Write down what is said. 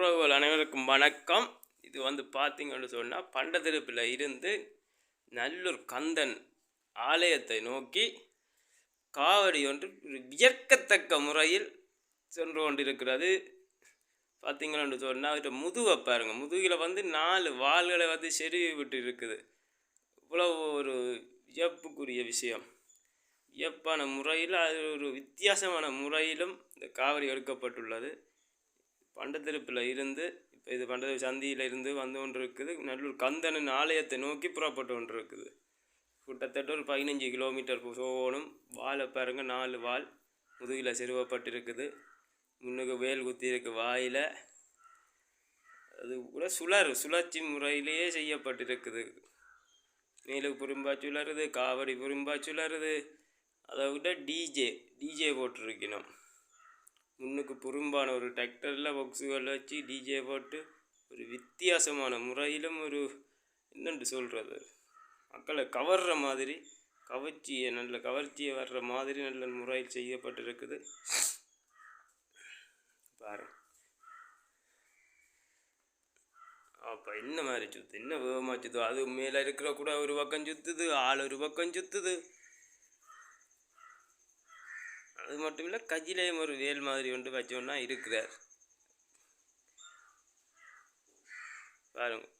உறவுகள் அனைவருக்கும் வணக்கம். இது வந்து பார்த்தீங்கன்னு சொன்னால் பண்டத்திருப்பில் இருந்து நல்லூர் கந்தன் ஆலயத்தை நோக்கி காவடி ஒன்று வியக்கத்தக்க முறையில் சென்று கொண்டிருக்கிறது. பார்த்தீங்கன்னு சொன்னால் அவர்கிட்ட முதுவை பாருங்கள் முதுகில் வந்து நாலு வாள்களை வந்து செருவி விட்டு இருக்குது இவ்வளவு ஒரு வியப்புக்குரிய விஷயம். வியப்பான முறையில் அது ஒரு வித்தியாசமான முறையிலும் இந்த காவடி எடுக்கப்பட்டுள்ளது. பண்டத்திருப்பில் இருந்து இப்போ இது பண்ட சந்தியில் இருந்து வந்து ஒன்று இருக்குது நல்லூர் கந்தனின் ஆலயத்தை நோக்கி புறப்பட்டு ஒன்று இருக்குது கிட்டத்தட்ட ஒரு பதினஞ்சு கிலோமீட்டர் சோனும் வாழை பாருங்க நாலு வால் முதுகில் செருவப்பட்டிருக்குது. முன்னுக்கு வேல் குத்தி இருக்கு வாயில். அது கூட சுழறு சுழற்சி முறையிலேயே செய்யப்பட்டிருக்குது. மேலுக்கு புரும்பா சுழருது காவடி புரும்பா சுழருது அதை விட டிஜே டிஜே போட்டிருக்கணும். முன்னுக்கு புறம்பான ஒரு டிராக்டரில் பொக்ஸுகள் வச்சு டிஜே போட்டு ஒரு வித்தியாசமான முறையிலும் ஒரு என்னென்று சொல்கிறது மக்களை கவர்ற மாதிரி கவர்ச்சியை நல்ல கவர்ச்சியை வர்ற மாதிரி நல்ல முறையில் செய்யப்பட்டிருக்குது. பாரு அப்போ என்ன மாதிரி சுத்து? என்ன வேகமாக சுத்து அது மேலே இருக்கிற கூட ஒரு பக்கம் சுத்துது ஆள் ஒரு பக்கம் சுத்துது. அது மட்டும் இல்லை கையிலேயும் ஒரு வேல் மாதிரி ஒன்று வச்சோன்னா இருக்கிறார். பாருங்கள்